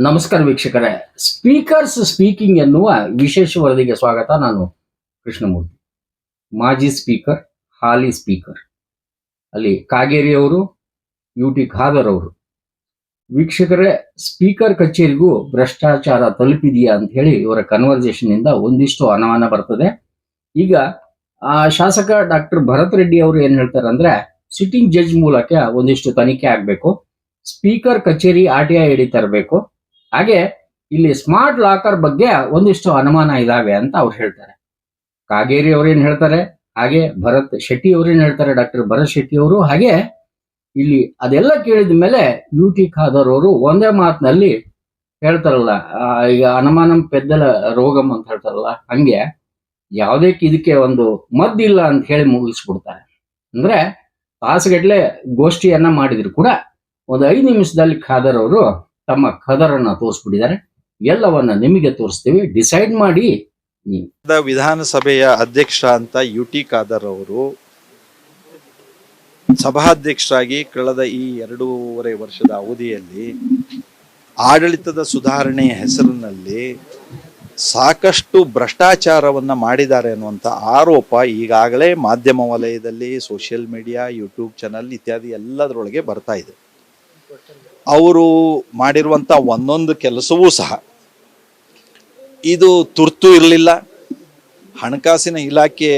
ನಮಸ್ಕಾರ ವೀಕ್ಷಕರೇ. Speakers speaking ಎನ್ನುವ ವಿಶೇಷ ವರದಿಗೆ ಸ್ವಾಗತ ನಾನು ಕೃಷ್ಣಮೂರ್ತಿ. ಮಾಜಿ ಸ್ಪೀಕರ್ ಹಾಲಿ ಸ್ಪೀಕರ್ ಅಲ್ಲಿ ಕಾಗೇರಿ ಅವರು, ಯು ಟಿ ಖಾದರ್ ಅವರು. ವೀಕ್ಷಕರೇ ಸ್ಪೀಕರ್ ಕಚೇರಿಗೂ ಭ್ರಷ್ಟಾಚಾರ ತಲುಪಿದೆಯಾ ಅಂತ ಹೇಳಿ ಇವರ ಕನ್ವರ್ಸೇಷನ್ ಇಂದ ಒಂದಿಷ್ಟು ಅನುಮಾನ ಬರ್ತದೆ. ಈಗ, ಆ ಶಾಸಕ ಡಾಕ್ಟರ್ ಭರತ್ ರೆಡ್ಡಿ ಅವರು ಏನ್ ಹೇಳ್ತಾರೆ ಅಂದ್ರೆ ಸಿಟ್ಟಿಂಗ್ ಜಡ್ಜ್ ಮೂಲಕ ಒಂದಿಷ್ಟು ತನಿಖೆ ಆಗಬೇಕು. ಸ್ಪೀಕರ್ ಕಚೇರಿ ಆರ್ ಟಿ ಐ ತರಬೇಕು. ಹಾಗೆ ಇಲ್ಲಿ ಸ್ಮಾರ್ಟ್ ಲಾಕರ್ ಬಗ್ಗೆ ಒಂದಿಷ್ಟು ಅನುಮಾನ ಇದಾವೆ ಅಂತ ಅವ್ರು ಹೇಳ್ತಾರೆ. ಕಾಗೇರಿ ಅವ್ರೇನ್ ಹೇಳ್ತಾರೆ? ಹಾಗೆ ಭರತ್ ಶೆಟ್ಟಿ ಅವ್ರೇನ್ ಹೇಳ್ತಾರೆ? ಡಾಕ್ಟರ್ ಭರತ್ ಶೆಟ್ಟಿ ಅವರು ಹಾಗೆ ಇಲ್ಲಿ ಅದೆಲ್ಲ ಕೇಳಿದ ಮೇಲೆ ಯು ಟಿ ಖಾದರ್ ಅವರು ಒಂದೇ ಮಾತಿನಲ್ಲಿ ಹೇಳ್ತಾರಲ್ಲ ಈಗ ಅನುಮಾನಂ ಪೆದ್ದಲ ರೋಗಂ ಅಂತ ಹೇಳ್ತಾರಲ್ಲ, ಹಂಗೆ ಯಾವುದೇ ಇದಕ್ಕೆ ಒಂದು ಮದ್ದಿಲ್ಲ ಅಂತ ಹೇಳಿ ಮುಗಿಸ್ಬಿಡ್ತಾರೆ. ಅಂದ್ರೆ ತಾಸುಗಟ್ಲೆ ಗೋಷ್ಠಿಯನ್ನ ಮಾಡಿದ್ರು ಕೂಡ ಒಂದು ಐದು ನಿಮಿಷದಲ್ಲಿ ಖಾದರ್ ಅವರು ತಮ್ಮ ಕದರನ್ನ ತೋರಿಸ್ಬಿಟ್ಟಿದ್ದಾರೆ. ಎಲ್ಲವನ್ನ ನಿಮಗೆ ತೋರಿಸ್ತೀವಿ. ಡಿಸೈಡ್ ಮಾಡಿ ನೀವು. ವಿಧಾನಸಭೆಯ ಅಧ್ಯಕ್ಷ ಅಂತ ಯು ಟಿ ಖಾದರ್ ಅವರು ಸಭಾಧ್ಯಕ್ಷರಾಗಿ ಕಳೆದ ಈ ಎರಡೂವರೆ ವರ್ಷದ ಅವಧಿಯಲ್ಲಿ ಆಡಳಿತದ ಸುಧಾರಣೆಯ ಹೆಸರಿನಲ್ಲಿ ಸಾಕಷ್ಟು ಭ್ರಷ್ಟಾಚಾರವನ್ನ ಮಾಡಿದ್ದಾರೆ ಅನ್ನುವಂಥ ಆರೋಪ ಈಗಾಗಲೇ ಮಾಧ್ಯಮ ವಲಯದಲ್ಲಿ, ಸೋಷಿಯಲ್ ಮೀಡಿಯಾ, ಯೂಟ್ಯೂಬ್ ಚಾನಲ್ ಇತ್ಯಾದಿ ಎಲ್ಲದರೊಳಗೆ ಬರ್ತಾ ಇದೆ. ಅವರು ಮಾಡಿರುವಂಥ ಒಂದೊಂದು ಕೆಲಸವೂ ಸಹ ಇದು ತುರ್ತು ಇರಲಿಲ್ಲ. ಹಣಕಾಸಿನ ಇಲಾಖೆ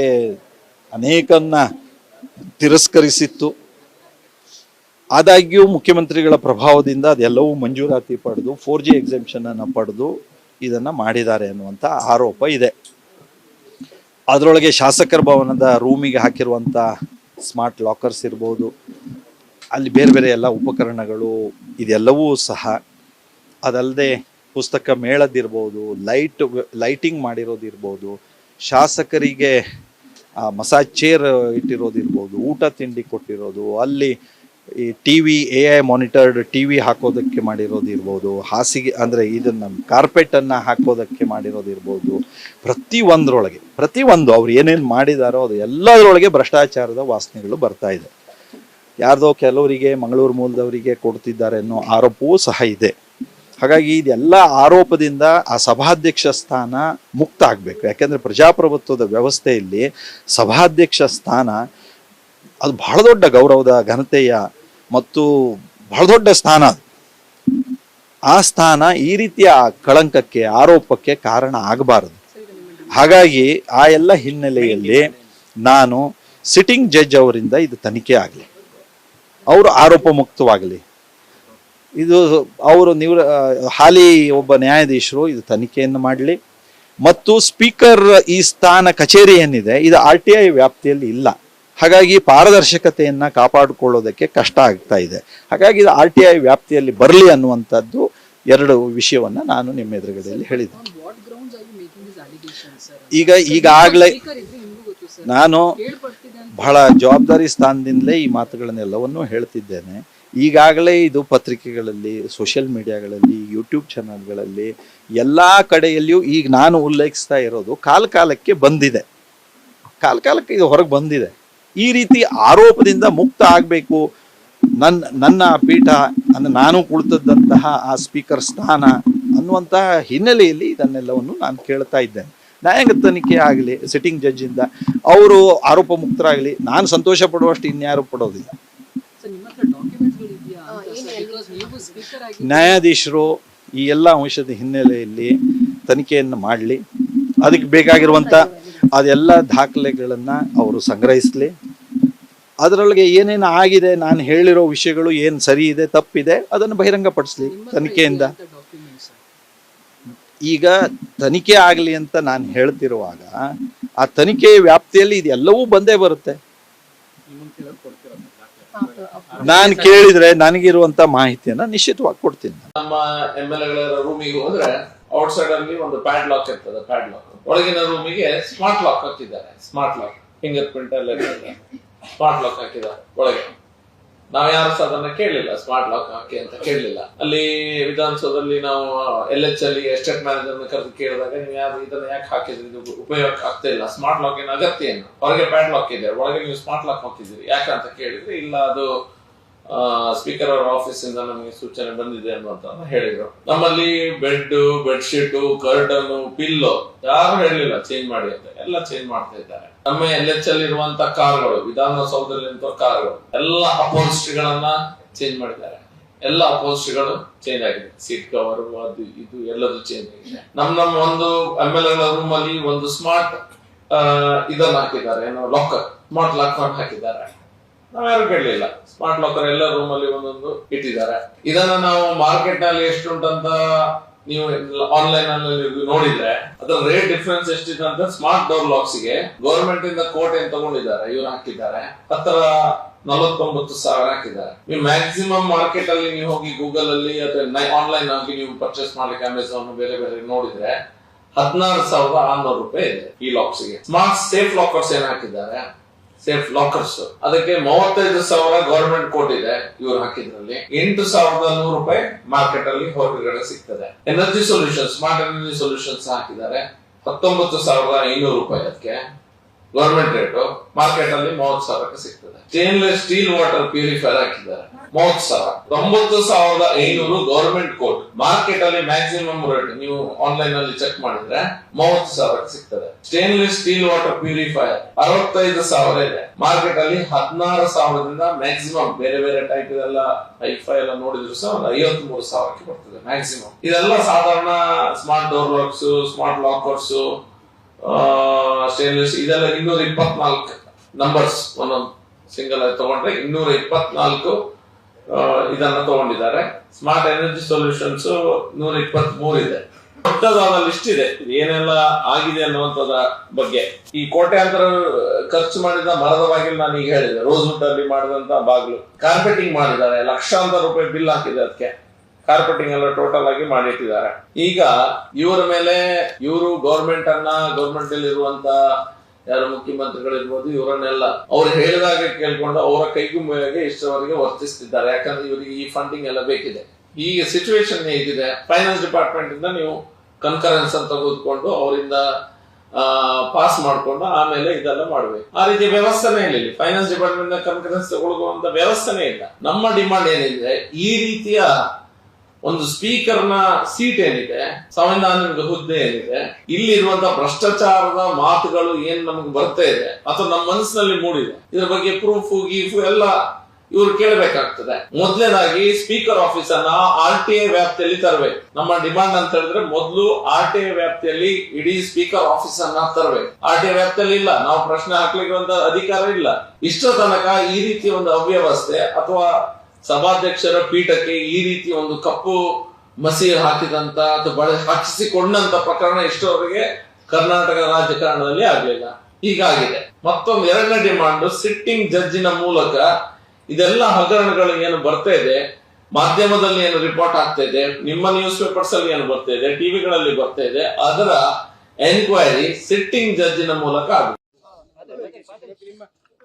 ಅನೇಕನ್ನ ತಿರಸ್ಕರಿಸಿತ್ತು. ಆದಾಗ್ಯೂ ಮುಖ್ಯಮಂತ್ರಿಗಳ ಪ್ರಭಾವದಿಂದ ಅದೆಲ್ಲವೂ ಮಂಜೂರಾತಿ ಪಡೆದು ಫೋರ್ ಜಿ ಎಕ್ಸಾಮ್ಷನ್ ಅನ್ನು ಪಡೆದು ಇದನ್ನ ಮಾಡಿದ್ದಾರೆ ಅನ್ನುವಂಥ ಆರೋಪ ಇದೆ. ಅದರೊಳಗೆ ಶಾಸಕರ ಭವನದ ರೂಮಿಗೆ ಹಾಕಿರುವಂಥ ಸ್ಮಾರ್ಟ್ ಲಾಕರ್ಸ್ ಇರ್ಬೋದು ಅಲ್ಲಿ ಬೇರೆ ಬೇರೆ ಎಲ್ಲ ಉಪಕರಣಗಳು ಇದೆಲ್ಲವೂ ಸಹ ಅದಲ್ಲದೆ ಪುಸ್ತಕ ಮೇಳದಿರ್ಬೋದು, ಲೈಟ್ ಲೈಟಿಂಗ್ ಮಾಡಿರೋದಿರ್ಬೋದು, ಶಾಸಕರಿಗೆ ಮಸಾಜ್ ಚೇರ್ ಇಟ್ಟಿರೋದಿರ್ಬೋದು, ಊಟ ತಿಂಡಿ ಕೊಟ್ಟಿರೋದು, ಅಲ್ಲಿ ಈ T V A I monitored T V ಹಾಕೋದಕ್ಕೆ ಮಾಡಿರೋದಿರ್ಬೋದು, ಹಾಸಿಗೆ ಅಂದರೆ ಇದನ್ನು ಕಾರ್ಪೆಟನ್ನು ಹಾಕೋದಕ್ಕೆ ಮಾಡಿರೋದಿರ್ಬೋದು, ಪ್ರತಿ ಒಂದರೊಳಗೆ ಅವ್ರು ಏನೇನು ಮಾಡಿದಾರೋ ಅದು ಎಲ್ಲದರೊಳಗೆ ಭ್ರಷ್ಟಾಚಾರದ ವಾಸನೆಗಳು ಬರ್ತಾ ಇದೆ. ಯಾರ್ದೋ ಕೆಲವರಿಗೆ, ಮಂಗಳೂರು ಮೂಲದವರಿಗೆ ಕೊಡ್ತಿದ್ದಾರೆ ಅನ್ನೋ ಆರೋಪವೂ ಸಹ ಇದೆ. ಹಾಗಾಗಿ ಇದೆಲ್ಲ ಆರೋಪದಿಂದ ಆ ಸಭಾಧ್ಯಕ್ಷ ಸ್ಥಾನ ಮುಕ್ತ ಆಗಬೇಕು. ಯಾಕೆಂದ್ರೆ ಪ್ರಜಾಪ್ರಭುತ್ವದ ವ್ಯವಸ್ಥೆಯಲ್ಲಿ ಸಭಾಧ್ಯಕ್ಷ ಸ್ಥಾನ ಅದು ಬಹಳ ದೊಡ್ಡ ಗೌರವದ ಘನತೆಯ ಮತ್ತು ಬಹಳ ದೊಡ್ಡ ಸ್ಥಾನ. ಆ ಸ್ಥಾನ ಈ ರೀತಿಯ ಕಳಂಕಕ್ಕೆ, ಆರೋಪಕ್ಕೆ ಕಾರಣ ಆಗಬಾರದು. ಹಾಗಾಗಿ ಆ ಎಲ್ಲ ಹಿನ್ನೆಲೆಯಲ್ಲಿ ನಾನು ಸಿಟ್ಟಿಂಗ್ ಜಡ್ಜ್ ಅವರಿಂದ ಇದು ತನಿಖೆ ಆಗಲಿ. ಅವರು ಆರೋಪ ಮುಕ್ತವಾಗಲಿ ಇದು ಅವರು ನಿವೃ ಹಾಲಿ ಒಬ್ಬ ನ್ಯಾಯಾಧೀಶರು ಇದು ತನಿಖೆಯನ್ನು ಮಾಡಲಿ. ಮತ್ತು ಸ್ಪೀಕರ್ ಈ ಸ್ಥಾನ ಕಚೇರಿ ಏನಿದೆ ಇದು ಆರ್ ಟಿ ಐ ವ್ಯಾಪ್ತಿಯಲ್ಲಿ ಇಲ್ಲ. ಹಾಗಾಗಿ ಪಾರದರ್ಶಕತೆಯನ್ನು ಕಾಪಾಡಿಕೊಳ್ಳೋದಕ್ಕೆ ಕಷ್ಟ ಆಗ್ತಾ ಇದೆ. ಹಾಗಾಗಿ ಇದು ಆರ್ ಟಿ ಐ ವ್ಯಾಪ್ತಿಯಲ್ಲಿ ಬರಲಿ ಅನ್ನುವಂಥದ್ದು ಎರಡು ವಿಷಯವನ್ನು ನಾನು ನಿಮ್ಮ ಎದುರುಗಡೆಯಲ್ಲಿ ಹೇಳಿದ್ದೆ? ಈಗ ಈಗಾಗಲೇ ನಾನು ಬಹಳ ಜವಾಬ್ದಾರಿ ಸ್ಥಾನದಿಂದಲೇ ಈ ಮಾತುಗಳನ್ನೆಲ್ಲವನ್ನು ಹೇಳ್ತಿದ್ದೇನೆ. ಈಗಾಗಲೇ ಇದು ಪತ್ರಿಕೆಗಳಲ್ಲಿ ಸೋಷಿಯಲ್ ಮೀಡಿಯಾಗಳಲ್ಲಿ ಯೂಟ್ಯೂಬ್ ಚಾನಲ್ಗಳಲ್ಲಿ ಎಲ್ಲ ಕಡೆಯಲ್ಲಿಯೂ ಈಗ ನಾನು ಉಲ್ಲೇಖಿಸ್ತಾ ಇರೋದು ಕಾಲಕಾಲಕ್ಕೆ ಬಂದಿದೆ. ಕಾಲಕಾಲಕ್ಕೆ ಇದು ಹೊರಗೆ ಬಂದಿದೆ. ಈ ರೀತಿ ಆರೋಪದಿಂದ ಮುಕ್ತ ಆಗಬೇಕು. ನನ್ನ ನನ್ನ ಪೀಠ ಅಂದರೆ ನಾನು ಕುಳಿತದ್ದಂತಹ ಆ ಸ್ಪೀಕರ್ ಸ್ಥಾನ ಅನ್ನುವಂತಹ ಹಿನ್ನೆಲೆಯಲ್ಲಿ ಇದನ್ನೆಲ್ಲವನ್ನು ನಾನು ಕೇಳ್ತಾ ಇದ್ದೇನೆ. ನ್ಯಾಯಾಂಗ ತನಿಖೆ ಆಗಲಿ ಸಿಟ್ಟಿಂಗ್ ಜಡ್ಜಿಂದ ಅವರು ಆರೋಪ ಮುಕ್ತರಾಗಲಿ ನಾನು ಸಂತೋಷ ಪಡುವಷ್ಟು ಇನ್ಯಾರು ಪಡೋದಿಲ್ಲ. ಸರ್ ನಿಮ್ಮ ಡಾಕ್ಯುಮೆಂಟ್ಸ್ಗಳು ಇದೆಯಾ ಬಿಕಾಸ್ ನೀವು ಸ್ಪೀಕರ್ ಆಗಿ ನ್ಯಾಯಾಧೀಶರು ಈ ಎಲ್ಲ ಅಂಶದ ಹಿನ್ನೆಲೆಯಲ್ಲಿ ತನಿಖೆಯನ್ನು ಮಾಡಲಿ. ಅದಕ್ಕೆ ಬೇಕಾಗಿರುವಂಥ ಅದೆಲ್ಲ ದಾಖಲೆಗಳನ್ನು ಅವರು ಸಂಗ್ರಹಿಸಲಿ. ಅದರೊಳಗೆ ಏನೇನು ಆಗಿದೆ ನಾನು ಹೇಳಿರೋ ವಿಷಯಗಳು ಏನು ಸರಿ ಇದೆ ತಪ್ಪಿದೆ ಅದನ್ನು ಬಹಿರಂಗಪಡಿಸಲಿ ತನಿಖೆಯಿಂದ. ಈಗ ತನಿಖೆ ಆಗಲಿ ಅಂತ ನಾನು ಹೇಳ್ತಿರುವಾಗ, ಆ ತನಿಖೆ ವ್ಯಾಪ್ತಿಯಲ್ಲಿ ಇದೆಲ್ಲವೂ ಬಂದೇ ಬರುತ್ತೆ. ನಾನು ಕೇಳಿದ್ರೆ ನನಗಿರುವಂತ ಮಾಹಿತಿಯನ್ನ ನಿಶ್ಚಿತವಾಗಿ ಕೊಡ್ತೀನಿ ನಮ್ಮ ಎಂ ಎಲ್ ಎಗಳ ರೂಮಿಗೆ ಹೋದ್ರೆ ಔಟ್ ಸೈಡ್ ಅಲ್ಲಿ ಒಂದು ಪ್ಯಾಡ್ ಲಾಕ್ ಇರ್ತದೆ ಪ್ಯಾಡ್ ಲಾಕ್ ಒಳಗಿನ ರೂಮಿಗೆ ಸ್ಮಾರ್ಟ್ ಲಾಕ್ ಹಾಕಿದ್ದಾರೆ. ಸ್ಮಾರ್ಟ್ ಲಾಕ್ ಫಿಂಗರ್ ಪ್ರಿಂಟ್ ಎಲ್ಲ ಸ್ಮಾರ್ಟ್ ಲಾಕ್ ಹಾಕಿದ್ದಾರೆ ಒಳಗೆ. ನಾವ್ ಯಾರು ಸಹ ಅದನ್ನ ಕೇಳಲಿಲ್ಲ ಸ್ಮಾರ್ಟ್ ಲಾಕ್ ಹಾಕಿ ಅಂತ ಕೇಳಲಿಲ್ಲ. ಅಲ್ಲಿ ವಿಧಾನಸೌಧದಲ್ಲಿ ನಾವು ಎಲ್ ಎಚ್ ಅಲ್ಲಿ ಎಸ್ಟೇಟ್ ಮ್ಯಾನೇಜರ್ ಕರೆದು ಕೇಳಿದಾಗ ನೀವು ಯಾರು ಇದನ್ನ ಯಾಕೆ ಹಾಕಿದ್ರಿ? ಇದು ಉಪಯೋಗ ಆಗ್ತಾ ಇಲ್ಲ. ಸ್ಮಾರ್ಟ್ ಲಾಕ್ ಏನು ಅಗತ್ಯ ಏನು? ಹೊರಗೆ ಪ್ಯಾಡ್ ಲಾಕ್ ಇದೆ. ಒಳಗೆ ನೀವು ಸ್ಮಾರ್ಟ್ ಲಾಕ್ ಹಾಕಿದ್ದೀರಿ. ಯಾಕಂತ ಕೇಳಿದ್ರೆ ಇಲ್ಲ, ಅದು ಸ್ಪೀಕರ್ ಅವರ ಆಫೀಸ್ ಇಂದ ನಮಗೆ ಸೂಚನೆ ಬಂದಿದೆ ಅನ್ನುವಂತ ಹೇಳಿದ್ರು. ನಮ್ಮಲ್ಲಿ bed bed sheet curtain pillow ಯಾರು ಹೇಳಲಿಲ್ಲ ಚೇಂಜ್ ಮಾಡಿ ಅಂತ. ಎಲ್ಲ ಚೇಂಜ್ ಮಾಡ್ತಾ ಇದ್ದಾರೆ. ನಮ್ಮ ಎಲ್ ಎಚ್ ಅಲ್ಲಿ ಇರುವಂತ ಕಾರ್ಗಳು, ವಿಧಾನಸೌಧದಲ್ಲಿ ನಿಂತ ಕಾರ್ಗಳು, ಎಲ್ಲ ಅಪೋಸಿಸ್ಟ್ಗಳನ್ನ ಚೇಂಜ್ ಮಾಡಿದ್ದಾರೆ. ಎಲ್ಲ ಅಪೋಸ್ಟ್ಗಳು ಚೇಂಜ್ ಆಗಿದೆ. ಸೀಟ್ ಕವರ್ ಅದು, ಇದು, ಎಲ್ಲದೂ ಚೇಂಜ್ ಆಗಿದೆ. ನಮ್ ನಮ್ಮ ಒಂದು ಎಂ ಎಲ್ ರೂಮ್ ಅಲ್ಲಿ ಒಂದು ಸ್ಮಾರ್ಟ್ ಇದನ್ನ ಹಾಕಿದ್ದಾರೆ. ಏನೋ ಲಾಕರ್ ಸ್ಮಾರ್ಟ್ ಲಾಕರ್ ಹಾಕಿದ್ದಾರೆ. ನಾವ್ಯಾರು ಕೇಳಲಿಲ್ಲ. ಸ್ಮಾರ್ಟ್ ಲಾಕರ್ ಎಲ್ಲ ರೂಮ್ ಅಲ್ಲಿ ಒಂದೊಂದು ಇಟ್ಟಿದ್ದಾರೆ. ಇದನ್ನ ನಾವು ಮಾರ್ಕೆಟ್ನಲ್ಲಿ ಎಷ್ಟುಂಟಂತ ನೀವು ಆನ್ಲೈನ್ ಅಲ್ಲಿ ನೋಡಿದ್ರೆ, ಅದರ ರೇಟ್ ಡಿಫ್ರೆನ್ಸ್ ಎಷ್ಟಿದೆ ಅಂತ ಸ್ಮಾರ್ಟ್ ಡೋರ್ ಲಾಕ್ಸ್ಗೆ ಗವರ್ಮೆಂಟ್ ಇಂದ ಕೋಟ್ ಏನ್ ತಗೊಂಡಿದ್ದಾರೆ, ಇವ್ರು ಹಾಕಿದ್ದಾರೆ. ಹತ್ತರ ನಲವತ್ತೊಂಬತ್ತು ಸಾವಿರ ಹಾಕಿದ್ದಾರೆ. ನೀವು ಮ್ಯಾಕ್ಸಿಮಮ್ ಮಾರ್ಕೆಟ್ ಅಲ್ಲಿ ನೀವು ಹೋಗಿ ಗೂಗಲ್ ಅಲ್ಲಿ ಅಥವಾ ಆನ್ಲೈನ್ ಆಗಿ ನೀವು ಪರ್ಚೇಸ್ ಮಾಡ್ಲಿಕ್ಕೆ ಅಮೆಝಾನ್ ಬೇರೆ ಬೇರೆ ನೋಡಿದ್ರೆ, ಹದಿನಾರು ಸಾವಿರದ ಆರ್ನೂರು ರೂಪಾಯಿ ಇದೆ ಈ ಲಾಕ್ಸ್ಗೆ. ಸ್ಮಾರ್ಟ್ ಸೇಫ್ ಲಾಕರ್ಸ್ ಏನ್ ಹಾಕಿದ್ದಾರೆ? ಸೇಫ್ ಲಾಕರ್ಸ್ ಅದಕ್ಕೆ ಮೂವತ್ತೈದು ಸಾವಿರ ಗವರ್ಮೆಂಟ್ ಕೋಟ್ ಇದೆ ಇವ್ರು ಹಾಕಿದ್ರಲ್ಲಿ. ಎಂಟು ಸಾವಿರದ ನೂರು ರೂಪಾಯಿ ಮಾರ್ಕೆಟ್ ಅಲ್ಲಿ ಹೊರಗಡೆ ಸಿಗ್ತದೆ. Energy solution smart energy solutions ಹಾಕಿದ್ದಾರೆ. ಹತ್ತೊಂಬತ್ತು ಸಾವಿರದ ಐನೂರು ರೂಪಾಯಿ ಅದಕ್ಕೆ. ಗವರ್ಮೆಂಟ್ ರೇಟು ಮಾರ್ಕೆಟ್ ಅಲ್ಲಿ ಮೂವತ್ತು ಸಾವಿರಕ್ಕೆ ಸಿಗ್ತದೆ. ಸ್ಟೇನ್ಲೆಸ್ ಸ್ಟೀಲ್ ವಾಟರ್ ಪ್ಯೂರಿಫೈರ್ ಹಾಕಿದ್ದಾರೆ. ಮೂವತ್ತು ಸಾವಿರ. ತೊಂಬತ್ತು ಸಾವಿರದ ಐನೂರು ಗವರ್ಮೆಂಟ್ ಕೋಟ್ ಮಾರ್ಕೆಟ್ ಅಲ್ಲಿ ಮ್ಯಾಕ್ಸಿಮಮ್ ರೇಟ್ ನೀವು ಆನ್ಲೈನ್ ಅಲ್ಲಿ ಚೆಕ್ ಮಾಡಿದ್ರೆ ಮೂವತ್ತು ಸಾವಿರಕ್ಕೆ ಸಿಗ್ತದೆ. ಸ್ಟೇನ್ಲೆಸ್ ಸ್ಟೀಲ್ ವಾಟರ್ ಪ್ಯೂರಿಫೈರ್ ಅರವತ್ತೈದು ಸಾವಿರ ಇದೆ. ಮಾರ್ಕೆಟ್ ಅಲ್ಲಿ ಹದಿನಾರು ಸಾವಿರದಿಂದ ಮ್ಯಾಕ್ಸಿಮಮ್ ಬೇರೆ ಬೇರೆ ಟೈಪ್ ಇದೆಲ್ಲ ಐಫೈ ಎಲ್ಲ ನೋಡಿದ್ರು ಸಹ ಒಂದು ಐವತ್ ಮೂರು ಸಾವಿರಕ್ಕೆ ಬರ್ತದೆ ಮ್ಯಾಕ್ಸಿಮಮ್ ಇದೆಲ್ಲ ಸಾಧಾರಣ smart door locks smart lockers stainless ಇದೆಲ್ಲ ಇನ್ನೂರ ಇಪ್ಪತ್ನಾಲ್ಕು ನಂಬರ್ಸ್ ಒಂದೊಂದು ಸಿಂಗಲ್ ಆಗಿ ತಗೊಂಡ್ರೆ ಇನ್ನೂರ ಇಪ್ಪತ್ನಾಲ್ಕು ಇದನ್ನ ತಗೊಂಡಿದ್ದಾರೆ. ಸ್ಮಾರ್ಟ್ ಎನರ್ಜಿ ಸೊಲ್ಯೂಷನ್ಸ್ ನೂರ ಇಪ್ಪತ್ತ್ ಮೂರು ಇದೆ ದೊಡ್ಡದಾದ ಲಿಸ್ಟ್ ಇದೆ. ಏನೆಲ್ಲ ಆಗಿದೆ ಅನ್ನುವಂಥದ್ರ ಬಗ್ಗೆ. ಈ ಕೋಟ್ಯಾಂತರ ಖರ್ಚು ಮಾಡಿದ ಮರದ ಬಾಗಿಲು ನಾನು ಈಗ ಹೇಳಿದೆ. ರೋಸ್ವುಡ್ ಅಲ್ಲಿ ಮಾಡಿದಂತ ಬಾಗಿಲು. ಕಾರ್ಪೆಟಿಂಗ್ ಮಾಡಿದ್ದಾರೆ. ಲಕ್ಷಾಂತರ ರೂಪಾಯಿ ಬಿಲ್ ಹಾಕಿದೆ ಅದಕ್ಕೆ. ಕಾರ್ಪೆಟಿಂಗ್ ಎಲ್ಲ ಟೋಟಲ್ ಆಗಿ ಮಾಡಿಟ್ಟಿದ್ದಾರೆ. ಈಗ ಇವರ ಮೇಲೆ ಇವರು ಗೌರ್ಮೆಂಟ್ ಅನ್ನ ಗೌರ್ಮೆಂಟ್ ಅಲ್ಲಿ ಇರುವಂತ ಯಾರು ಮುಖ್ಯಮಂತ್ರಿಗಳಿರ್ಬೋದು ಇವರನ್ನೆಲ್ಲ ಅವ್ರು ಹೇಳಿದಾಗ ಕೇಳ್ಕೊಂಡು ಅವರ ಕೈಗುಂಬೆಗೆ ಇಷ್ಟವರೆಗೆ ವರ್ತಿಸ್ತಿದ್ದಾರೆ. ಯಾಕಂದ್ರೆ ಇವರಿಗೆ ಈ ಫಂಡಿಂಗ್ ಎಲ್ಲ ಬೇಕಿದೆ. ಈಗ ಸಿಚುವೇಶನ್ ಹೇಗಿದೆ? ಫೈನಾನ್ಸ್ ಡಿಪಾರ್ಟ್ಮೆಂಟ್ ಇಂದ ನೀವು ಕನ್ಕರೆನ್ಸ್ ಅಂತ ತೆಗೆದುಕೊಂಡು ಅವರಿಂದ ಪಾಸ್ ಮಾಡಿಕೊಂಡು ಆಮೇಲೆ ಇದೆಲ್ಲ ಮಾಡಬೇಕು. ಆ ರೀತಿ ವ್ಯವಸ್ಥೆನೇ ಇಲ್ಲ ಇಲ್ಲಿ. ಫೈನಾನ್ಸ್ ಡಿಪಾರ್ಟ್ಮೆಂಟ್ ಕನ್ಕರೆನ್ಸ್ ತಗೊಳ್ಳುವಂತ ವ್ಯವಸ್ಥೆನೇ ಇಲ್ಲ. ನಮ್ಮ ಡಿಮಾಂಡ್ ಏನಿದೆ? ಈ ರೀತಿಯ ಒಂದು ಸ್ಪೀಕರ್ನ ಸೀಟ್ ಏನಿದೆ ಸಂವಿಧಾನಿಕ ಹುದ್ದೆ ಏನಿದೆ, ಇಲ್ಲಿರುವಂತ ಭ್ರಷ್ಟಾಚಾರದ ಮಾತುಗಳು ಏನ್ ನಮ್ಗೆ ಬರ್ತಾ ಇದೆ, ಅಥವಾ ನಮ್ಮ ಮನಸ್ಸಿನಲ್ಲಿ ಮೂಡಿದೆ, ಇದ್ರ ಬಗ್ಗೆ ಪ್ರೂಫ್ ಗೀಫ್ ಎಲ್ಲ ಇವ್ರು ಕೇಳಬೇಕಾಗ್ತದೆ. ಮೊದಲನೇದಾಗಿ ಸ್ಪೀಕರ್ ಆಫೀಸ್ ಅನ್ನ ಆರ್ ಟಿ ಐ ವ್ಯಾಪ್ತಿಯಲ್ಲಿ ತರಬೇಕು. ನಮ್ಮ ಡಿಮಾಂಡ್ ಅಂತ ಹೇಳಿದ್ರೆ ಮೊದಲು ಆರ್ ಟಿ ಐ ವ್ಯಾಪ್ತಿಯಲ್ಲಿ ಇಡೀ ಸ್ಪೀಕರ್ ಆಫೀಸ್ ಅನ್ನ ತರಬೇಕು. ಆರ್ ಟಿ ಐ ವ್ಯಾಪ್ತಿಯಲ್ಲಿ ಇಲ್ಲ, ನಾವು ಪ್ರಶ್ನೆ ಹಾಕ್ಲಿಕ್ಕೆ ಒಂದು ಅಧಿಕಾರ ಇಲ್ಲ. ಇಷ್ಟೋ ತನಕ ಈ ರೀತಿ ಒಂದು ಅವ್ಯವಸ್ಥೆ ಅಥವಾ ಸಭಾಧ್ಯಕ್ಷರ ಪೀಠಕ್ಕೆ ಈ ರೀತಿ ಒಂದು ಕಪ್ಪು ಮಸಿ ಹಾಕಿದಂತ ಅಥವಾ ಹಾಕಿಸಿಕೊಂಡಂತ ಪ್ರಕರಣ ಇಷ್ಟವರೆಗೆ ಕರ್ನಾಟಕ ರಾಜಕಾರಣದಲ್ಲಿ ಆಗ್ಲಿಲ್ಲ. ಹೀಗಾಗಿದೆ. ಮತ್ತೊಂದು ಎರಡನೇ ಡಿಮಾಂಡ್ ಸಿಟ್ಟಿಂಗ್ ಜಡ್ಜಿನ ಮೂಲಕ ಇದೆಲ್ಲ ಹಗರಣಗಳು ಏನು ಬರ್ತಾ ಇದೆ, ಮಾಧ್ಯಮದಲ್ಲಿ ಏನು ರಿಪೋರ್ಟ್ ಆಗ್ತಾ ಇದೆ, ನಿಮ್ಮ ನ್ಯೂಸ್ ಪೇಪರ್ಸ್ ಅಲ್ಲಿ ಏನು ಬರ್ತಾ ಇದೆ, ಟಿವಿಗಳಲ್ಲಿ ಬರ್ತಾ ಇದೆ, ಅದರ ಎನ್ಕ್ವೈರಿ ಸಿಟ್ಟಿಂಗ್ ಜಡ್ಜಿನ ಮೂಲಕ ಆಗುತ್ತೆ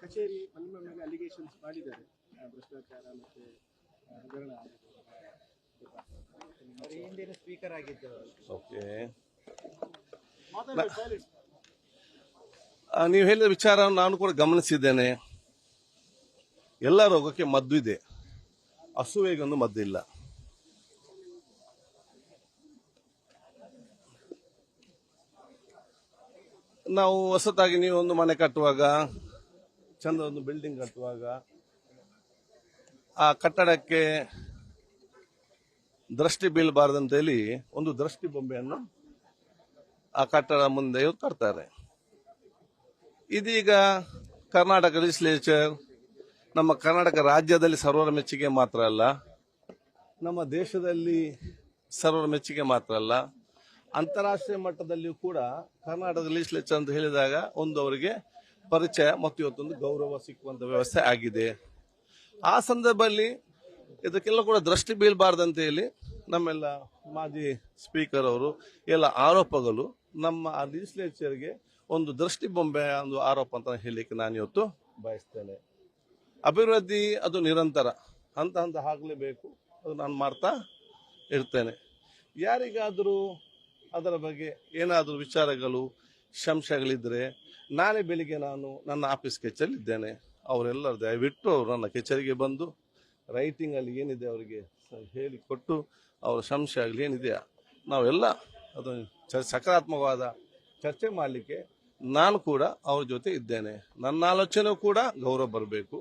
ಕಚೇರಿ ಅಲಿಗೇಷನ್ಸ್ ಮಾಡಿದ್ದಾರೆ. ಭ್ರಷ್ಟಾಚಾರ ಮತ್ತೆ ಆ, ಹಗರಣ ಹಿಂದಿನ ಸ್ಪೀಕರ್ ಆಗಿದ್ದು. ಓಕೆ. ಮಾತಾಡ್ಬೇಕು ನೀವು ಹೇಳಿದ ವಿಚಾರ ನಾನು ಕೂಡ ಗಮನಿಸಿದ್ದೇನೆ. ಎಲ್ಲ ರೋಗಕ್ಕೆ ಮದ್ದು ಇದೆ. ಹಸುವೆಗೊಂದು ಮದ್ದು ಇಲ್ಲ. ನಾವು ಹೊಸತಾಗಿ ನೀವು ಒಂದು ಮನೆ ಕಟ್ಟುವಾಗ ಚಂದ ಒಂದು ಬಿಲ್ಡಿಂಗ್ ಕಟ್ಟುವಾಗ ಆ ಕಟ್ಟಡಕ್ಕೆ ದೃಷ್ಟಿ ಬೀಳಬಾರ್ದಂತ ಹೇಳಿ ಒಂದು ದೃಷ್ಟಿ ಬೊಂಬೆಯನ್ನು ಆ ಕಟ್ಟಡ ಮುಂದೆ ತರ್ತಾರೆ. ಇದೀಗ ಕರ್ನಾಟಕ ಲೆಜಿಸ್ಲೇಚರ್ ನಮ್ಮ ಕರ್ನಾಟಕ ರಾಜ್ಯದಲ್ಲಿ ಸರ್ವರ ಮೆಚ್ಚುಗೆ ಮಾತ್ರ ಅಲ್ಲ, ನಮ್ಮ ದೇಶದಲ್ಲಿ ಸರ್ವರ ಮೆಚ್ಚುಗೆ ಮಾತ್ರ ಅಲ್ಲ, ಅಂತಾರಾಷ್ಟ್ರೀಯ ಮಟ್ಟದಲ್ಲಿಯೂ ಕೂಡ ಕರ್ನಾಟಕ ಲೆಜಿಸ್ಲೇಚರ್ ಅಂತ ಹೇಳಿದಾಗ ಒಂದು ಅವರಿಗೆ ಪರಿಚಯ ಮತ್ತು ಇವತ್ತೊಂದು ಗೌರವ ಸಿಕ್ಕುವಂಥ ವ್ಯವಸ್ಥೆ ಆಗಿದೆ. ಆ ಸಂದರ್ಭದಲ್ಲಿ ಇದಕ್ಕೆಲ್ಲ ಕೂಡ ದೃಷ್ಟಿ ಬೀಳಬಾರ್ದಂತ ಹೇಳಿ ನಮ್ಮೆಲ್ಲ ಮಾಜಿ ಸ್ಪೀಕರ್ ಅವರು ಎಲ್ಲ ಆರೋಪಗಳು ನಮ್ಮ ಆ ಲೆಜಿಸ್ಲೇಚರ್ಗೆ ಒಂದು ದೃಷ್ಟಿ ಬೊಂಬೆ ಒಂದು ಆರೋಪ ಅಂತ ಹೇಳಲಿಕ್ಕೆ ನಾನು ಇವತ್ತು ಬಯಸ್ತೇನೆ. ಅಭಿವೃದ್ಧಿ ಅದು ನಿರಂತರ. ಹಂತ ಹಂತ ಆಗಲೇಬೇಕು ಅದು ನಾನು ಮಾಡ್ತಾ ಇರ್ತೇನೆ. ಯಾರಿಗಾದರೂ ಅದರ ಬಗ್ಗೆ ಏನಾದರೂ ವಿಚಾರಗಳು ಶಂಶಗಳಿದ್ದರೆ ನಾಳೆ ಬೆಳಿಗ್ಗೆ ನಾನು ನನ್ನ ಆಫೀಸ್ ಕೆಚ್ಚಲ್ಲಿದ್ದೇನೆ ಅವರೆಲ್ಲರೂ ದಯವಿಟ್ಟು ಅವರು ನನ್ನ ಕಚೇರಿಗೆ ಬಂದು ರೈಟಿಂಗಲ್ಲಿ ಏನಿದೆ ಅವರಿಗೆ ಹೇಳಿಕೊಟ್ಟು ಅವರ ಸಂಶಯ ಆಗಲಿ ಏನಿದೆ, ನಾವೆಲ್ಲ ಅದು ಸಕಾರಾತ್ಮಕವಾದ ಚರ್ಚೆ ಮಾಡಲಿಕ್ಕೆ ನಾನು ಕೂಡ ಅವ್ರ ಜೊತೆ ಇದ್ದೇನೆ. ನನ್ನ ಆಲೋಚನೆ ಕೂಡ ಗೌರವ ಬರಬೇಕು.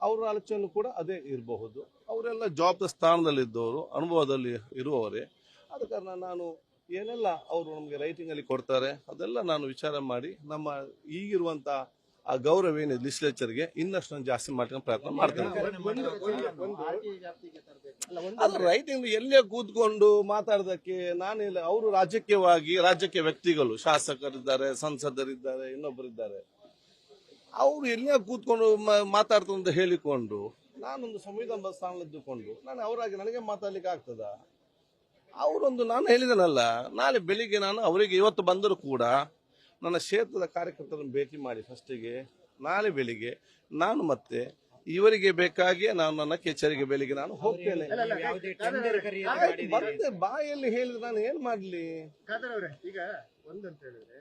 ಅವರ ಆಲೋಚನೆ ಕೂಡ ಅದೇ ಇರಬಹುದು. ಅವರೆಲ್ಲ ಜಾಬ್ ಸ್ಥಾನದಲ್ಲಿದ್ದವರು, ಅನುಭವದಲ್ಲಿ ಇರುವವರೇ. ಆದ ಕಾರಣ ನಾನು ಏನೆಲ್ಲ ಅವರು ನಮಗೆ ರೈಟಿಂಗಲ್ಲಿ ಕೊಡ್ತಾರೆ, ಅದೆಲ್ಲ ನಾನು ವಿಚಾರ ಮಾಡಿ ನಮ್ಮ ಈಗಿರುವಂಥ ಆ ಗೌರವ ಏನಿದೆ ಲಿಸ್ಲೇಚರ್ಗೆ ಇನ್ನಷ್ಟು ನಾನು ಜಾಸ್ತಿ ಮಾಡ್ಕೊಂಡು ಪ್ರಯತ್ನ ಮಾಡ್ತೇನೆ ಅಲ್ಲ ರೈಟಿಂಗ್ ಎಲ್ಲೇ ಕೂತ್ಕೊಂಡು ಮಾತಾಡೋದಕ್ಕೆ ನಾನಿಲ್ಲ ಅವರು ರಾಜಕೀಯವಾಗಿ ರಾಜಕೀಯ ವ್ಯಕ್ತಿಗಳು ಶಾಸಕರಿದ್ದಾರೆ ಸಂಸದರಿದ್ದಾರೆ ಇನ್ನೊಬ್ಬರಿದ್ದಾರೆ ಅವರು ಎಲ್ಲೇ ಕೂತ್ಕೊಂಡು ಮಾತಾಡ್ತು ಮಾತಾಡ್ತಾರೆ ಅಂತ ಹೇಳಿಕೊಂಡು ನಾನೊಂದು ಸಂವಿಧಾನ ಸ್ಥಾನದಲ್ಲಿದ್ದುಕೊಂಡು ನಾನು ಅವರಾಗಿ ನನಗೆ ಮಾತಾಡ್ಲಿಕ್ಕೆ ಆಗ್ತದ? ಅವರೊಂದು ನಾನು ಹೇಳಿದನಲ್ಲ ನಾಳೆ ಬೆಳಿಗ್ಗೆ ನಾನು ಅವರಿಗೆ ಇವತ್ತು ಬಂದರೂ ಕೂಡ ನನ್ನ ಕ್ಷೇತ್ರದ ಕಾರ್ಯಕರ್ತರನ್ನು ಭೇಟಿ ಮಾಡಿ ಫಸ್ಟಿಗೆ ನಾಳೆ ಬೆಳಿಗ್ಗೆ ನಾನು ಮತ್ತೆ ಇವರಿಗೆ ಬೇಕಾಗಿ ನಾನು ನನ್ನ ಕೆಚರಿಗೆ ಬೆಳಿಗ್ಗೆ ನಾನು ಹೋಗ್ತೇನೆ. ಆಯ್ತು, ಮತ್ತೆ ಬಾಯಲ್ಲಿ ಹೇಳಿದ್ರೆ ನಾನು ಏನ್ ಮಾಡ್ಲಿ? ಖಾದರ್ ಅವರೇ ಈಗ ಒಂದಂತ ಹೇಳಿದ್ರೆ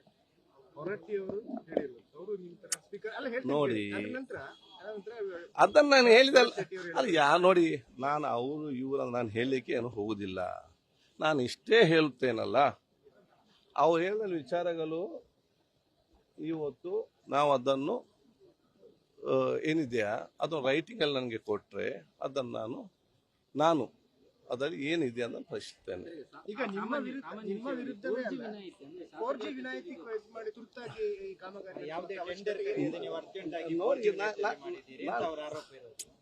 ಹೊರಟ್ಟಿಯವರು ಹೇಳಿದ್ರು ಅವರು ನಿಮ್ ತರ ಸ್ಪೀಕರ್ ಅಲ್ಲ ಹೇಳ್ತೀನಿ ನೋಡಿ. ಅದ್ರ ನಂತರ ಅದ್ರ ನಂತರ ಅದನ್ನ ನಾನು ಹೇಳಿದಲ್ಲ ಅಲ್ಲ. ಯಾ ನೋಡಿ ನಾನು ಅವರು ಇವರು ನಾನು ಹೇಳಲಿಕ್ಕೆ ಏನು ಹೋಗುದಿಲ್ಲ. ನಾನು ಇಷ್ಟೇ ಹೇಳುತ್ತೇನಲ್ಲ. ಅವ್ರು ಹೇಳಿದ ವಿಚಾರಗಳು ಇವತ್ತು ನಾವು ಅದನ್ನು ಏನಿದೆಯಾ? ಅದು ರೈಟಿಂಗ್ ಅಲ್ಲಿ ನನಗೆ ಕೊಟ್ಟರೆ ಅದನ್ನು ನಾನು ನಾನು ಅದರಲ್ಲಿ ಏನಿದೆ ಅಂತ ಪ್ರಶ್ನಿಸ್ತೇನೆ. ಈಗ ನಿಮ್ಮ ವಿರುದ್ಧ ನಿಮ್ಮ ವಿರುದ್ಧವೇ ಅಲ್ಲ. ಫೋರ್ ವಿನಾಯಿತಿ ಇದು ಮಾಡಿ ತುರ್ತಾಗಿ ಈ ಕಾಮಗಾರಿ ಯಾವುದೇ ಟೆಂಡರ್ ಕರೆಯದೆ ನೀವು ಅರ್ಜೆಂಟ್ ಆಗಿ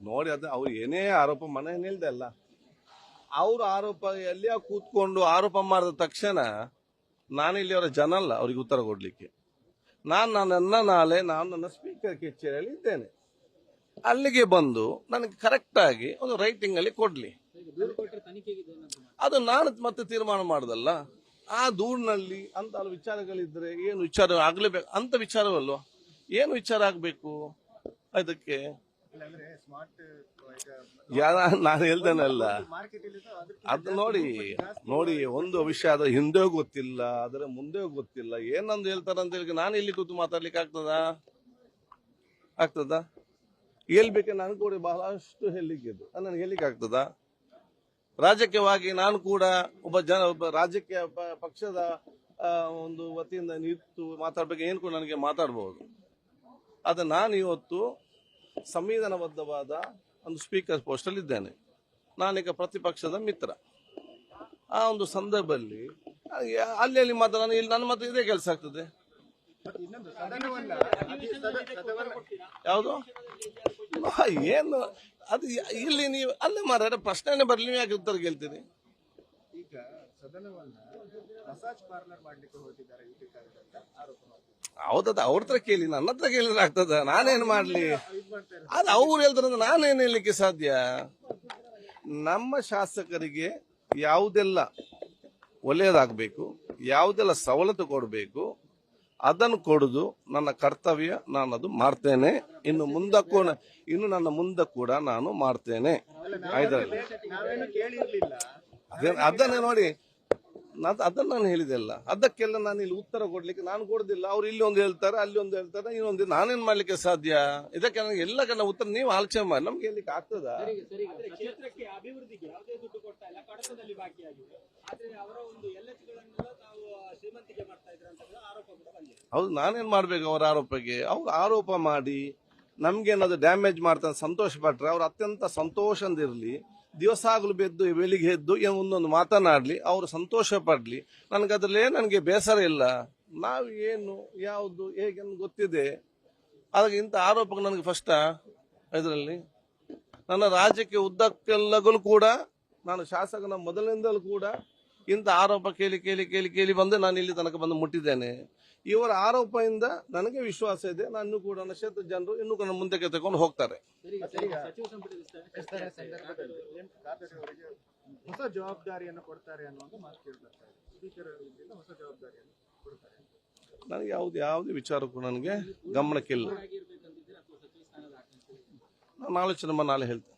ನೋಡಿ, ಅದು ಅವ್ರು ಏನೇ ಆರೋಪ ಮನೆ ನಿಲ್ದೆ ಅಲ್ಲ. ಅವ್ರ ಆರೋಪ ಎಲ್ಲಿಯ ಕೂತ್ಕೊಂಡು ಆರೋಪ ಮಾಡಿದ ತಕ್ಷಣ ನಾನು ಇಲ್ಲಿ ಅವರ ಜನ ಅಲ್ಲ ಅವ್ರಿಗೆ ಉತ್ತರ ಕೊಡ್ಲಿಕ್ಕೆ. ನಾನು ನನ್ನ ನಾಳೆ ನಾನು ನನ್ನ ಸ್ಪೀಕರ್ ಕಚೇರಿಯಲ್ಲಿ ಇದ್ದೇನೆ. ಅಲ್ಲಿಗೆ ಬಂದು ನನಗೆ ಕರೆಕ್ಟ್ ಆಗಿ ಒಂದು ರೈಟಿಂಗ್ ಅಲ್ಲಿ ಕೊಡ್ಲಿ. ಅದು ನಾನು ಮತ್ತೆ ತೀರ್ಮಾನ ಮಾಡುದಲ್ಲ. ಆ ದೂರಿನಲ್ಲಿ ಅಂತ ವಿಚಾರಗಳಿದ್ರೆ ಏನು ವಿಚಾರ ಆಗ್ಲೇಬೇಕು? ಅಂತ ವಿಚಾರವಲ್ವ? ಏನು ವಿಚಾರ ಆಗ್ಬೇಕು? ಅದಕ್ಕೆ ಇಲ್ಲಾಂದ್ರೆ ಸ್ಮಾರ್ಟ್ ಯಾ, ನಾನು ಹೇಳ್ತೇನಲ್ಲ ಅದ್ ಅದು ನೋಡಿ ನೋಡಿ, ಒಂದು ವಿಷಯ ಅದರ ಹಿಂದೆ ಗೊತ್ತಿಲ್ಲ ಅದರ ಮುಂದೆ ಗೊತ್ತಿಲ್ಲ. ಏನಂದು ಹೇಳ್ತಾರೆ ಅಂತ ಹೇಳಿ ನಾನು ಇಲ್ಲಿ ಕೂತು ಮಾತಾಡ್ಲಿಕ್ಕೆ ಆಗ್ತದ? ಆಗ್ತದ? ಹೇಳ್ಬೇಕೆ ನಾನು ಕೂಡ ಬಹಳಷ್ಟು ಹೇಳಲಿಕ್ಕೆ ನನಗೆ ಹೇಳಲಿಕ್ಕೆ ಆಗ್ತದ? ರಾಜಕೀಯವಾಗಿ ನಾನು ಕೂಡ ಒಬ್ಬ ಜನ, ಒಬ್ಬ ರಾಜಕೀಯ ಪಕ್ಷದ ಒಂದು ವತಿಯಿಂದ ನಿಂತು ಮಾತಾಡ್ಬೇಕು, ಏನು ಕೂಡ ನನಗೆ ಮಾತಾಡ್ಬೋದು. ಆದರೆ ನಾನು ಇವತ್ತು ಸಂವಿಧಾನಬದ್ಧವಾದ ಒಂದು ಸ್ಪೀಕರ್ ಪೋಸ್ಟಲ್ಲಿ ಇದ್ದೇನೆ. ನಾನೀಗ ಪ್ರತಿಪಕ್ಷದ ಮಿತ್ರ. ಆ ಒಂದು ಸಂದರ್ಭದಲ್ಲಿ ಅಲ್ಲಿ ಅಲ್ಲಿ ಮಾತ್ರ ನಾನು ಇಲ್ಲಿ, ನನ್ನ ಮಾತ್ರ ಇದೇ ಕೆಲಸ ಆಗ್ತದೆ. ಯಾವುದು? ಏನು? ಅದು ಇಲ್ಲಿ ನೀವು, ಅಲ್ಲೇ ಮಾರ ಪ್ರಶ್ನೆನೇ ಬರಲಿ, ಯಾಕೆ ಉತ್ತರ ಕೇಳ್ತೀನಿ ಈಗ ಸದನವನ್ನ ಮಸಾಜ್ ಪಾರ್ಲರ್ ಮಾಡ್ಲಿಕ್ಕೆ ಹೊರಟಿದ್ದಾರೆ ಹೌದದ ಅವ್ರ ಹತ್ರ ಕೇಳಿ ನನ್ನ ಹತ್ರ ಕೇಳಿದ್ರೆ ಆಗ್ತದ? ನಾನೇನ್ ಮಾಡ್ಲಿ? ಅದ ಅವ್ರು ಹೇಳ್ತಾರೆ ನಾನೇನ್ ಹೇಳಲಿಕ್ಕೆ ಸಾಧ್ಯ? ನಮ್ಮ ಶಾಸಕರಿಗೆ ಯಾವುದೆಲ್ಲ ಒಳ್ಳೆಯದಾಗಬೇಕು ಯಾವುದೆಲ್ಲ ಸವಲತ್ತು ಕೊಡಬೇಕು ಅದನ್ನು ಕೊಡುದು ನನ್ನ ಕರ್ತವ್ಯ ನಾನು ಅದು ಮಾಡ್ತೇನೆ. ಇನ್ನು ಮುಂದಕ್ಕೂ ಇನ್ನು ನನ್ನ ಮುಂದೆ ಕೂಡ ನಾನು ಮಾಡ್ತೇನೆ. ಅದನ್ನೇ ನೋಡಿ. ನಾನ್- ಅದನ್ನು ನಾನು ಹೇಳಿದೆ ಅಲ್ಲ. ಅದಕ್ಕೆಲ್ಲ ನಾನು ಇಲ್ಲಿ ಉತ್ತರ ಕೊಡ್ಲಿಕ್ಕೆ ನಾನು ಕೊಡೋದಿಲ್ಲ. ಅವ್ರು ಇಲ್ಲಿ ಒಂದು ಹೇಳ್ತಾರೆ ಅಲ್ಲಿ ಒಂದು ಹೇಳ್ತಾರೆ ಇನ್ನೊಂದು ನಾನೇನ್ ಮಾಡ್ಲಿಕ್ಕೆ ಸಾಧ್ಯ? ಇದಕ್ಕೆ ನನಗೆ ಎಲ್ಲ ಕಡೆ ಉತ್ತರ ನೀವು ಆಲೋಚನೆ ಮಾಡಿ. ನಮ್ಗೆ ಹೇಳಲಿಕ್ಕೆ ಆಗ್ತದ? ಹೌದು ನಾನೇನ್ ಮಾಡ್ಬೇಕು ಅವರ ಆರೋಪಕ್ಕೆ? ಅವ್ರು ಆರೋಪ ಮಾಡಿ ನಮ್ಗೇನಾದ್ರು ಡ್ಯಾಮೇಜ್ ಮಾಡ್ತಾನೆ ಸಂತೋಷ ಪಟ್ರೆ ಅವ್ರು ಅತ್ಯಂತ ಸಂತೋಷದಿಂದಿರ್ಲಿ ದಿವಸ ಆಗಲು ಬೆದ್ದು ಬೆಳಿಗ್ಗೆ ಎದ್ದು ಒಂದೊಂದು ಮಾತನಾಡಲಿ, ಅವರು ಸಂತೋಷ ಪಡಲಿ. ನನಗದ್ರಲ್ಲೇ ನನಗೆ ಬೇಸರ ಇಲ್ಲ. ನಾವು ಏನು, ಯಾವುದು, ಹೇಗೆ ಗೊತ್ತಿದೆ. ಹಾಗಾಗಿ ಇಂಥ ಆರೋಪ ನನಗೆ ಫಸ್ಟ ಇದರಲ್ಲಿ. ನನ್ನ ರಾಜ್ಯಕ್ಕೆ ಉದ್ದಕ್ಕೆಲ್ಲಗಲು ಕೂಡ, ನಾನು ಶಾಸಕನ ಮೊದಲಿನಿಂದಲೂ ಕೂಡ ಇಂಥ ಆರೋಪ ಕೇಳಿ ಕೇಳಿ ಕೇಳಿ ಕೇಳಿ ಬಂದು ನಾನು ಇಲ್ಲಿ ತನಕ ಬಂದು ಮುಟ್ಟಿದ್ದೇನೆ ಇವರ ಆರೋಪದಿಂದ ನನಗೆ ವಿಶ್ವಾಸ ಇದೆ ನಾನು ಕೂಡ ನನ್ನ ಕ್ಷೇತ್ರದ ಜನರು ಇನ್ನೂ ಕೂಡ ಮುಂದಕ್ಕೆ ತಗೊಂಡು ಹೋಗ್ತಾರೆ ಹೊಸ ಜವಾಬ್ದಾರಿಯನ್ನು ಕೊಡ್ತಾರೆ ಅನ್ನುವಂತ ಮಾತು ಕೇಳ್ಬರ್ತಾ ಸ್ಪೀಕರ್ ಅವರಿಂದ ಹೊಸ ಜವಾಬ್ದಾರಿಯನ್ನು ಕೊಡ್ತಾರೆ ನನಗೆ ಯಾವ್ದು ಯಾವುದೇ ವಿಚಾರಕ್ಕೂ ನನಗೆ ಗಮನಕ್ಕಿಲ್ಲ ನಾನು ಆಲೋಚನೆ ನಾಳೆ ಹೇಳ್ತೇನೆ